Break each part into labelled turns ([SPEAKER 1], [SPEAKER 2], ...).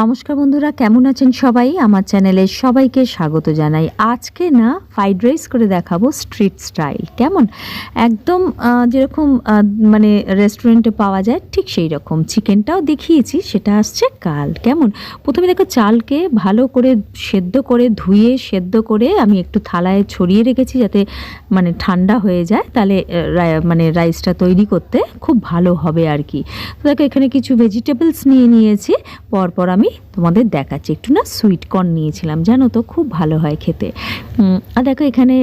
[SPEAKER 1] নমস্কার বন্ধুরা, কেমন আছেন সবাই? আমার চ্যানেলে সবাইকে স্বাগত জানাই। আজকে না ফ্রাইড রাইস করে দেখাবো স্ট্রিট স্টাইল। কেমন? একদম যেরকম মানে রেস্টুরেন্টে পাওয়া যায়, ঠিক সেই রকম। চিকেনটাও দেখিয়েছি, সেটা আসছে কাল। কেমন? প্রথমে দেখো চালকে ভালো করে সেদ্ধ করে, ধুয়ে সেদ্ধ করে আমি একটু থালায় ছড়িয়ে রেখেছি যাতে মানে ঠান্ডা হয়ে যায়। তাহলে মানে রাইসটা তৈরি করতে খুব ভালো হবে আর কি। তো দেখো এখানে কিছু ভেজিটেবলস নিয়ে নিয়েছি। পরপর আমি তোমাদের দেখাচ্ছি। একটু না সুইট কর্ন নিয়েছিলাম, জানো তো? খুব ভালো হয় খেতে। আর দেখো এখানে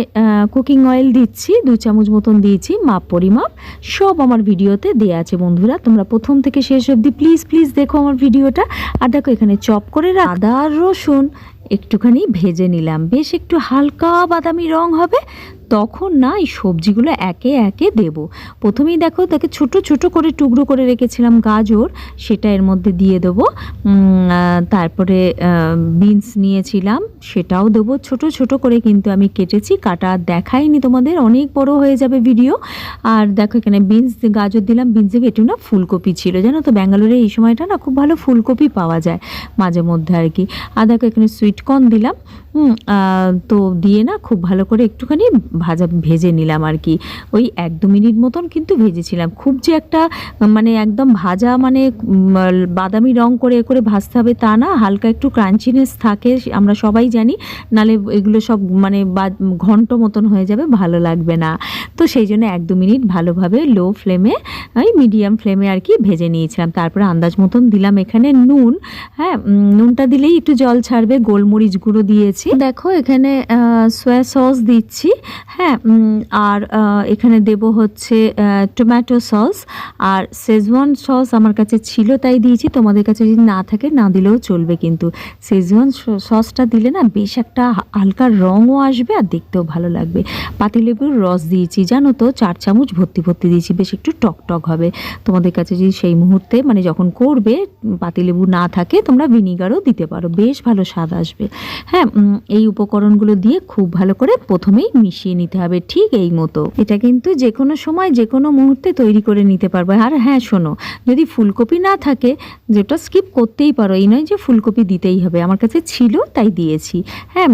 [SPEAKER 1] কুকিং অয়েল দিচ্ছি, দু চামচ মতন দিয়েছি, মাপ পরিমাপ, সব আমার ভিডিওতে দেওয়া আছে বন্ধুরা। তোমরা প্রথম থেকে শেষ অবধি প্লিজ প্লিজ দেখো আমার ভিডিওটা। আর দেখো এখানে চপ করে আদা রসুন একটুখানি ভেজে নিলাম। বেশ একটু হালকা বাদামি রং হবে তখন না এই সবজিগুলো একে একে দেব। প্রথমেই দেখো তাকে ছোট ছোট করে টুকরো করে রেখেছিলাম গাজর, সেটা এর মধ্যে দিয়ে দেবো। তারপরে বিনস নিয়েছিলাম, সেটাও দেবো। ছোট ছোট করে কিন্তু আমি কেটেছি, কাটা দেখাইনি তোমাদের, অনেক বড় হয়ে যাবে ভিডিও আর দেখো এখানে বিনস, গাজর দিলাম বিনসে একটু না ফুলকপি ছিল, জানো তো? ব্যাঙ্গালোরে এই সময়টা না খুব ভালো ফুলকপি পাওয়া যায়, মাঝে মধ্যে আর কি। আর দেখো এখানে সুইটকর্ন দিলাম তো দিয়ে না খুব ভালো করে একটুখানি ভাজা ভেজে নিলাম আর কি। ওই এক দু মিনিট মতন কিন্তু ভেজেছিলাম। খুব যে একটা মানে একদম ভাজা মানে বাদামি রং করে করে ভাজতে হবে তা না। হালকা একটু ক্রাঞ্চিনেস থাকে, আমরা সবাই জানি। নালে এগুলো সব মানে ঘন্ট মতন হয়ে যাবে, ভালো লাগবে না। তো সেই জন্য এক দু মিনিট ভালোভাবে লো ফ্লেমে ওই মিডিয়াম ফ্লেমে আর কি ভেজে নিয়েছিলাম। তারপরে আন্দাজ মতন দিলাম এখানে নুন। হ্যাঁ নুনটা দিলেই একটু জল ছাড়বে। গোলমরিচ গুঁড়ো দিয়েছি। দেখো এখানে সোয়া সস দিচ্ছি। হ্যাঁ আর এখানে দেব হচ্ছে টমেটো সস আর শেজওয়ান সস আমার কাছে ছিল, তাই দিয়েছি। তোমাদের কাছে যদি না থাকে, না দিলেও চলবে কিন্তু। শেজওয়ান সসটা দিলে না বেশ একটা হালকা রঙও আসবে আর দেখতেও ভালো লাগবে। পাতিলেবুর রস দিয়েছি, জানো তো? চার চামচ ভর্তি ভর্তি দিয়েছি, বেশ একটু টক টক হবে। তোমাদের কাছে যদি সেই মুহূর্তে মানে যখন করবে পাতিলেবু না থাকে, তোমরা ভিনিগারও দিতে পারো। বেশ ভালো স্বাদ আসবে। হ্যাঁ এই উপকরণগুলো দিয়ে খুব ভালো করে প্রথমেই মিশিয়ে নিতে হবে ঠিক এই মতো। এটা কিন্তু যে কোনো সময় যে কোনো মুহূর্তে তৈরি করে নিতে পারবে। আর হ্যাঁ শোনো যদি ফুলকপি না থাকে যেটা স্কিপ করতেই পারো এই নয় যে ফুলকপি দিতেই হবে। আমার কাছে ছিল তাই দিয়েছি। হ্যাঁ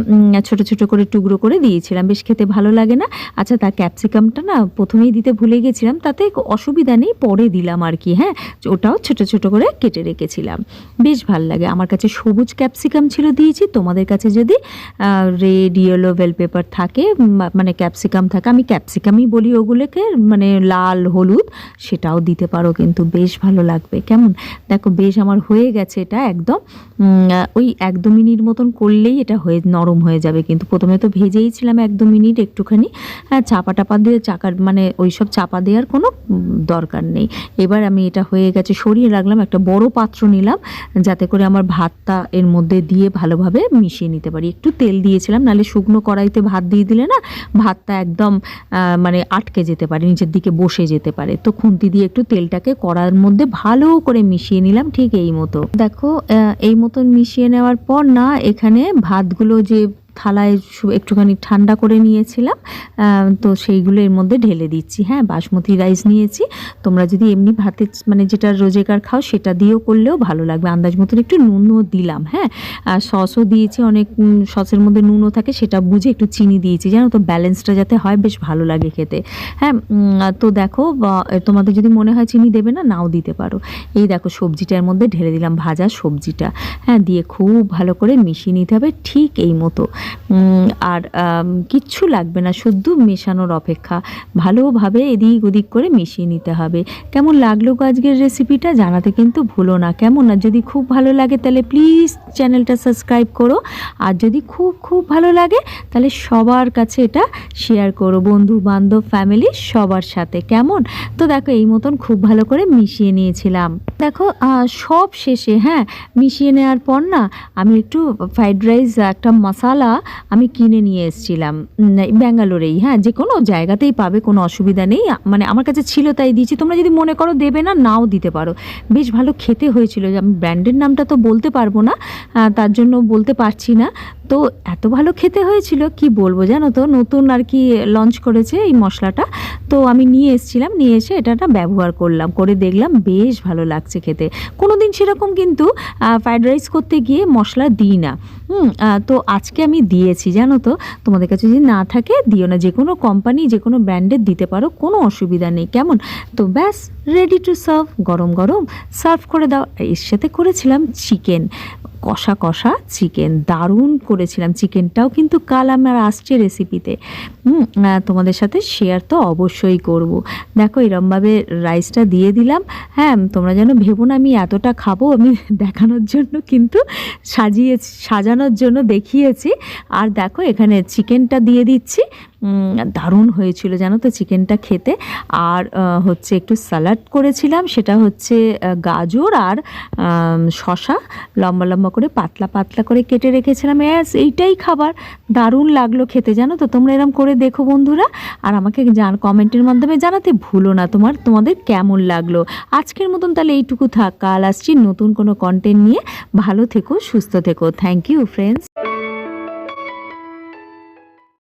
[SPEAKER 1] ছোট ছোট করে টুকরো করে দিয়েছিলাম বেশ খেতে ভালো লাগে না। আচ্ছা তার ক্যাপসিকামটা না প্রথমেই দিতে ভুলে গেছিলাম তাতে অসুবিধা নেই পরে দিলাম আর কি হ্যাঁ। ওটাও ছোট ছোট করে কেটে রেখেছিলাম। বেশ ভালো লাগে। আমার কাছে সবুজ ক্যাপসিকাম ছিল দিয়েছি। তোমাদের কাছে যদি রেড ইয়েলো বেল পেপার থাকে উম, মানে ক্যাপসিকাম থাকে। আমি ক্যাপসিকামই বলি ওগুলোকে মানে লাল, হলুদ, সেটাও দিতে পারো কিন্তু বেশ ভালো লাগবে। কেমন? দেখো বেশ আমার হয়ে গেছে এটা একদম। ওই এক দু মিনিট মতন করলেই এটা হয়ে, নরম হয়ে যাবে কিন্তু। প্রথমে তো ভেজেই ছিলাম এক দু মিনিট একটুখানি। হ্যাঁ চাপা টাপা দিয়ে চাকার মানে ওই সব চাপা দেওয়ার কোনো দরকার নেই। এবার আমি এটা হয়ে গেছে, সরিয়ে রাখলাম, একটা বড় পাত্র নিলাম, যাতে করে আমার ভাতটা এর মধ্যে দিয়ে ভালোভাবে মিশিয়ে নিতে পারি। একটু তেল দিয়েছিলাম, নাহলে শুকনো কড়াইতে ভাত দিয়ে দিলে না ভাতটা একদম মানে আটকে যেতে পারে, নিচের দিকে বসে যেতে পারে। তো খুন্তি দিয়ে একটু তেলটাকে কড়ার মধ্যে ভালো করে মিশিয়ে নিলাম, ঠিক এই মতো। দেখো এই মতন মিশিয়ে নেওয়ার পর না, এখানে ভাতগুলো যে থালায় একটুখানি ঠান্ডা করে নিয়েছিলাম তো সেইগুলো এর মধ্যে ঢেলে দিচ্ছি। হ্যাঁ বাসমতি রাইস নিয়েছি। তোমরা যদি এমনি ভাতে মানে যেটা রোজেকার খাও সেটা দিয়েও করলেও ভালো লাগবে। আন্দাজ মতন একটু নুনও দিলাম হ্যাঁ। আর সসও দিয়েছি অনেক সসের মধ্যে নুনও থাকে সেটা বুঝে একটু চিনি দিয়েছি। জানো তো, ব্যালেন্সটা যাতে হয় বেশ ভালো লাগে খেতে। হ্যাঁ তো দেখো তোমাদের যদি মনে হয় চিনি দেবে না, নাও দিতে পারো। এই দেখো, সবজিটার মধ্যে ঢেলে দিলাম ভাজা সবজিটা। হ্যাঁ দিয়ে খুব ভালো করে মিশিয়ে নিতে হবে ঠিক এই মতো। আর কিচ্ছু লাগবে না, শুধু মেশানোর অপেক্ষা। ভালোভাবে এদিক ওদিক করে মিশিয়ে নিতে হবে। কেমন লাগল আজকের রেসিপিটা জানাতে কিন্তু ভুলো না। কেমন? না যদি খুব ভালো লাগে তাহলে প্লিজ চ্যানেলটা সাবস্ক্রাইব করো। আর যদি খুব খুব ভালো লাগে তাহলে সবার কাছে এটা শেয়ার করো। বন্ধু, বান্ধব ফ্যামিলি সবার সাথে। কেমন? তো দেখো, এই মতন খুব ভালো করে মিশিয়ে নিয়েছিলাম। দেখো সব শেষে হ্যাঁ মিশিয়ে নেওয়ার পর না, আমি একটু ফ্রাইড রাইস একটা মশালা আমি কিনে নিয়ে এসেছিলাম ব্যাঙ্গালোরেই হ্যাঁ যে কোনো জায়গাতেই পাবে, কোনো অসুবিধা নেই মানে আমার কাছে ছিল তাই দিয়েছি, তোমরা যদি মনে করো দেবে না, নাও দিতে পারো। বেশ ভালো খেতে হয়েছিল আমি ব্র্যান্ডের নামটা তো বলতে পারব না তার জন্য বলতে পারছি না তো এত ভালো খেতে হয়েছিল, কি বলব জানো তো? নতুন আর কি লঞ্চ করেছে এই মশলাটা। তো আমি নিয়ে এসেছিলাম, নিয়ে এসে এটা না ব্যবহার করলাম, করে দেখলাম বেশ ভালো লাগছে খেতে। কোনো দিন সেরকম কিন্তু ফ্রাইড রাইস করতে গিয়ে মশলা দিই না। হুম তো আজকে আমি দিয়েছি, জানো তো? তোমাদের কাছে যদি না থাকে, দিও না। যে কোনো কোম্পানি যে কোনো ব্র্যান্ডের দিতে পারো, কোনো অসুবিধা নেই। কেমন? তো ব্যাস রেডি টু সার্ভ গরম গরম সার্ভ করে দাও। এর সাথে করেছিলাম চিকেন কষা কষা চিকেন। দারুণ করেছিলাম চিকেনটাও কিন্তু কাল আমার আসছে রেসিপিতে তোমাদের সাথে শেয়ার তো অবশ্যই করব। দেখো, এরমভাবে রাইসটা দিয়ে দিলাম। হ্যাঁ তোমরা যেন ভেবো না আমি এতটা খাব, আমি দেখানোর জন্য কিন্তু সাজিয়ে, সাজানোর জন্য দেখিয়েছি। আর দেখো, এখানে চিকেনটা দিয়ে দিচ্ছি। দারুণ হয়েছিল জানো তো চিকেনটা খেতে। আর হচ্ছে একটু স্যালাড করেছিলাম, সেটা হচ্ছে গাজর আর শশা লম্বা লম্বা করে পাতলা পাতলা করে কেটে রেখেছিলাম। অ্যাস এইটাই খাবার। দারুণ লাগল খেতে, জানো তো? তোমরা এরম করে দেখো বন্ধুরা। আর আমাকে জান, কমেন্টের মাধ্যমে জানাতে ভুলো না তোমার, তোমাদের কেমন লাগল? আজকের মতন তাহলে এইটুকু থাক। কাল আসছি নতুন কোনো কন্টেন্ট নিয়ে। ভালো থেকো, সুস্থ থেকো। Thank you friends